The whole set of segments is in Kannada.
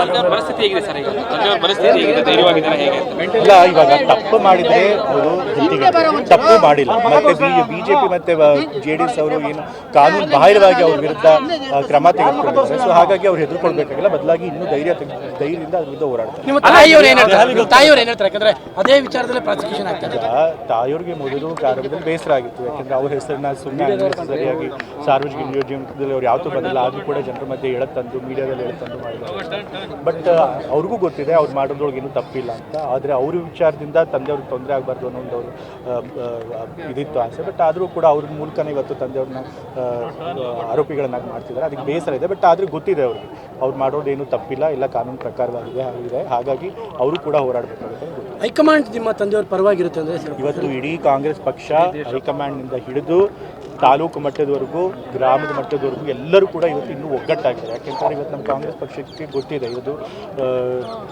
ತಂದೆಯವ್ರ ಪರಿಸ್ಥಿತಿ ಹೇಗಿದೆ ಸರ್ ಈಗ? ತಂದೆಯವ್ರ ಪರಿಸ್ಥಿತಿ ಹೇಗಿದೆ? ಧೈರ್ಯವಾಗಿದ್ದಾರೆ ಹೇಗೆ ಅಂತ? ಇಲ್ಲ ಇವಾಗ ತಪ್ಪು ಮಾಡಿದ್ರೆ ಅವರು ತಪ್ಪು ಮಾಡಿಲ್ಲ. ಮತ್ತೆ ಬಿಜೆಪಿ ಮತ್ತೆ ಜೆ ಡಿ ಎಸ್ ಅವರು ಏನು ಕಾನೂನು ಬಾಹಿರವಾಗಿ ಅವ್ರ ವಿರುದ್ಧ ಕ್ರಮ ತೆಗೆದುಕೊಂಡಿದ್ದಾರೆ. ಸೊ ಹಾಗಾಗಿ ಅವ್ರು ಹೆದರ್ಕೊಳ್ಬೇಕಾಗಿಲ್ಲ. ಬದಲಾಗಿ ಇನ್ನೂ ಧೈರ್ಯ ಧೈರ್ಯದಿಂದ ಅದ್ರ ವಿರುದ್ಧ ಹೋರಾಡ್ತಾರೆ. ತಾಯಿಯವ್ರು ಏನ್ ಹೇಳ್ತಾರೆ? ಯಾಕಂದ್ರೆ ಅದೇ ವಿಚಾರದಲ್ಲಿ ಪ್ರಾಸಿಕ್ಯೂಷನ್ ತಾಯಿಯವ್ರಿಗೆ ಮೊದಲು ಕಾರ್ಯದಲ್ಲಿ ಬೇಸರ ಆಗಿತ್ತು. ಯಾಕಂದ್ರೆ ಅವ್ರ ಹೆಸರನ್ನ ಸುಮ್ಮನೆ ಸರಿಯಾಗಿ ಸಾರ್ವಜನಿಕ ಜೀವನದಲ್ಲಿ ಅವ್ರು ಯಾವತ್ತೂ ಬಂದಿಲ್ಲ ಆದ್ರೂ ಕೂಡ ಜನರ ಮಧ್ಯೆ ಹೇಳತ್ತಂದು ಮೀಡಿಯಾದಲ್ಲಿ ಹೇಳತ್ತಂದು ಮಾಡಿದ್ದಾರೆ. ಬಟ್ ಅವ್ರಿಗೂ ಗೊತ್ತಿದೆ ಅವ್ರು ಮಾಡೋದ್ರೊಳಗೆ ಏನೂ ತಪ್ಪಿಲ್ಲ ಅಂತ. ಆದರೆ ಅವ್ರ ವಿಚಾರದಿಂದ ತಂದೆಯವ್ರಿಗೆ ತೊಂದರೆ ಆಗಬಾರ್ದು ಅನ್ನೋ ಒಂದು ಅವರು ಇದಿತ್ತು ಆಸೆ. ಬಟ್ ಆದರೂ ಕೂಡ ಅವ್ರ ಮೂಲಕನೇ ಇವತ್ತು ತಂದೆಯವ್ರನ್ನ ಆರೋಪಿಗಳನ್ನಾಗಿ ಮಾಡ್ತಿದ್ದಾರೆ. ಅದಕ್ಕೆ ಬೇಸರ ಇದೆ. ಬಟ್ ಆದರೂ ಗೊತ್ತಿದೆ ಅವ್ರಿಗೆ. ಅವ್ರು ಮಾಡೋದೇನು ತಪ್ಪಿಲ್ಲ. ಇಲ್ಲ ಕಾನೂನು ಪ್ರಕಾರವಾಗಿದೆ ಆಗಿದೆ. ಹಾಗಾಗಿ ಅವರು ಕೂಡ ಹೋರಾಡಬೇಕಾಗುತ್ತೆ. ಹೈಕಮಾಂಡ್ ನಿಮ್ಮ ತಂದೆಯವ್ರ ಪರವಾಗಿರುತ್ತೆ ಅಂದರೆ ಇವತ್ತು ಇಡೀ ಕಾಂಗ್ರೆಸ್ ಪಕ್ಷ ಹೈಕಮಾಂಡ್ನಿಂದ ಹಿಡಿದು ತಾಲೂಕು ಮಟ್ಟದವರೆಗೂ ಗ್ರಾಮದ ಮಟ್ಟದವರೆಗೂ ಎಲ್ಲರೂ ಕೂಡ ಇವತ್ತು ಇನ್ನೂ ಒಗ್ಗಟ್ಟಾಗಿದೆ ಯಾಕೆಂದ್ರೆ ಇವತ್ತು ನಮ್ಮ ಕಾಂಗ್ರೆಸ್ ಪಕ್ಷಕ್ಕೆ ಗೊತ್ತಿದೆ ಇವತ್ತು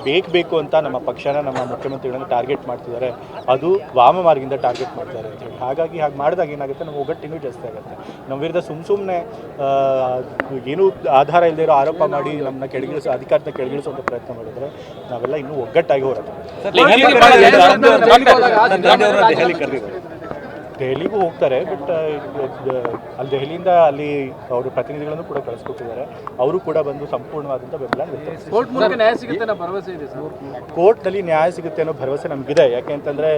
ಬೇಕು ಬೇಕು ಅಂತ ನಮ್ಮ ಪಕ್ಷನ ನಮ್ಮ ಮುಖ್ಯಮಂತ್ರಿಗಳನ್ನು ಟಾರ್ಗೆಟ್ ಮಾಡ್ತಿದ್ದಾರೆ. ಅದು ವಾಮ ಮಾರ್ಗಿಂದ ಟಾರ್ಗೆಟ್ ಮಾಡ್ತಾರೆ ಅಂತ ಹೇಳಿ. ಹಾಗಾಗಿ ಹಾಗೆ ಮಾಡಿದಾಗ ಏನಾಗುತ್ತೆ ನಮ್ಮ ಒಗ್ಗಟ್ಟು ಇನ್ನೂ ಜಾಸ್ತಿ ಆಗುತ್ತೆ. ನಮ್ಮ ವಿರುದ್ಧ ಸುಮ್ಮ ಸುಮ್ಮನೆ ಏನೂ ಆಧಾರ ಇಲ್ಲದೆ ಇರೋ ಆರೋಪ ಮಾಡಿ ನಮ್ಮನ್ನ ಕೆಳಗಿಳಿಸೋ ಅಧಿಕಾರನ ಕೆಳಗಿಳಿಸುವಂಥ ಪ್ರಯತ್ನ ಮಾಡಿದರೆ ನಾವೆಲ್ಲ ಇನ್ನೂ ಒಗ್ಗಟ್ಟಾಗಿ ಹೋರಾಟ ದೆಹಲಿಗೂ ಹೋಗ್ತಾರೆ ಬಟ್ ಅಲ್ಲಿ ದೆಹಲಿಯಿಂದ ಅಲ್ಲಿ ಅವರು ಪ್ರತಿನಿಧಿಗಳನ್ನು ಕೂಡ ಕಳಿಸ್ಕೊಟ್ಟಿದ್ದಾರೆ. ಅವರು ಕೂಡ ಬಂದು ಸಂಪೂರ್ಣವಾದಂಥ ಬೆಂಬಲ ನ್ಯಾಯ ಸಿಗುತ್ತೆ ಅನ್ನೋ ಭರವಸೆ ಇದೆ ಕೋರ್ಟ್ನಲ್ಲಿ ನ್ಯಾಯ ಸಿಗುತ್ತೆ ಅನ್ನೋ ಭರವಸೆ ನಮಗಿದೆ. ಯಾಕೆ ಅಂತಂದರೆ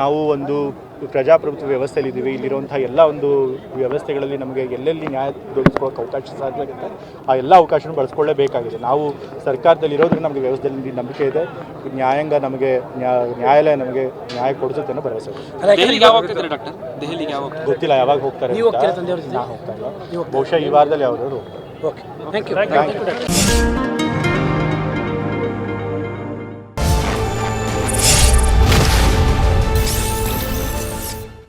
ನಾವು ಒಂದು ಪ್ರಜಾಪ್ರಭುತ್ವ ವ್ಯವಸ್ಥೆಯಲ್ಲಿ ಇದ್ದೀವಿ ಇಲ್ಲಿರುವಂಥ ಎಲ್ಲ ಒಂದು ವ್ಯವಸ್ಥೆಗಳಲ್ಲಿ ನಮಗೆ ಎಲ್ಲೆಲ್ಲಿ ನ್ಯಾಯ ದೊರಕಿಸ್ಕೊಳ್ಳೋಕೆ ಅವಕಾಶ ಸಾಧ್ಯ ಆಗುತ್ತೆ ಆ ಎಲ್ಲ ಅವಕಾಶನೂ ಬಳಸ್ಕೊಳ್ಳೇಬೇಕಾಗಿದೆ. ನಾವು ಸರ್ಕಾರದಲ್ಲಿ ಇರೋದ್ರಿಂದ ನಮಗೆ ವ್ಯವಸ್ಥೆಯಲ್ಲಿ ನಂಬಿಕೆ ಇದೆ ನ್ಯಾಯಾಂಗ ನಮಗೆ ನ್ಯಾ- ನ್ಯಾಯಾಲಯ ನಮಗೆ ನ್ಯಾಯ ಕೊಡಿಸುತ್ತೆ ಅನ್ನೋ ಭರವಸೆ? ಗೊತ್ತಿಲ್ಲ ಯಾವಾಗ ಹೋಗ್ತಾರೆ ಹೋಗ್ತಾ ಇಲ್ಲ. ಬಹುಶಃ ಈ ವಾರದಲ್ಲಿ ಯಾವ್ದಾದ್ರು okay thank you thank you